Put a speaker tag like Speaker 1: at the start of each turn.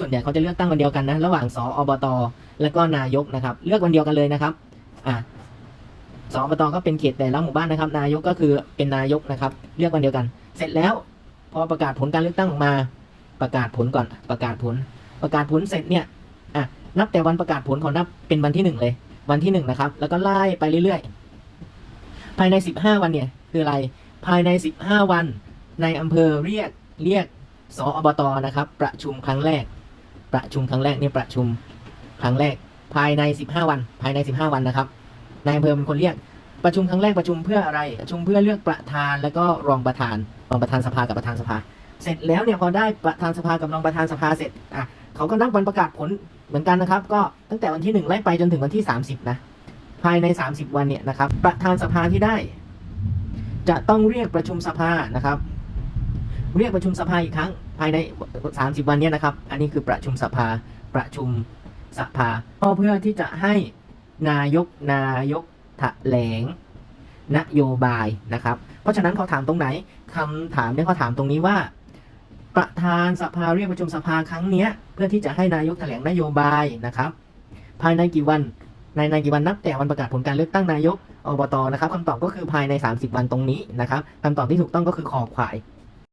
Speaker 1: ส่วนใหญ่เขาจะเลือกตั้งวันเดียวกันนะ ระหว่างสออบต และก็นายกนะครับ เลือกวันเดียวกันเลยนะครับ อะสอบต ก็เป็นเขตแต่ละหมู่บ้านนะครับ นายกก็คือเป็นนายกนะครับ เลือกวันเดียวกัน เสร็จแล้วพอประกาศผลการเลือกตั้งออกมา ประกาศผลก่อน ประกาศผล ประกาศผลเสร็จเนี่ย อะ นับแต่วันประกาศผลของนับเป็นวันที่หนึ่งเลย วันที่หนึ่งนะครับ แล้วก็ไล่ไปเรื่อยๆ ภายในสิบห้าวันเนี่ย คืออะไร ภายในสิบห้าวัน ในอำเภอเรียก เรียกสอบตนะครับ ประชุมครั้งแรก ประชุมครั้งแรกเนี่ยประชุมครั้งแรกภายใน 15 วัน ภายใน 15 วันนะครับนายอำเภอเป็นคนเรียกประชุมครั้งแรกประชุมเพื่ออะไรประชุมเพื่อเลือกประธานแล้วก็รองประธานรองประธานสภากับประธานสภา เสร็จแล้วเนี่ยพอได้ประธานสภากับรองประธานสภาเสร็จอะเขาก็นับวันประกาศผลเหมือนกันนะครับ ก็ตั้งแต่วันที่หนึ่งไล่ไปจนถึงวันที่ 30 นะ ภายใน 30 วันเนี่ยนะครับ ประธานสภาที่ได้ จะต้องเรียกประชุมสภานะครับ เรียกประชุมสภาอีกครั้งภายใน 30 วันเนี้นะครับ อันนี้คือประชุมสภาประชุมสภาก็เพื่อที่จะให้นายกนายกแถลงนโยบายนะครับ เพราะฉะนั้นเขาถามตรงไหนคำถามเนี่ยเขาถามตรงนี้ว่า ประธานสภาเรียกประชุมสภาครั้งเนี้ยเพื่อที่จะให้นายกแถลงนโยบายนะครับ ภายในกี่วันในในกี่วันนับแต่วันประกาศผลการเลือกตั้งนายกอบตนะครับคำตอบก็คือภายใน 30 วันตรงนี้นะครับคำตอบที่ถูกต้องก็คือคอควาย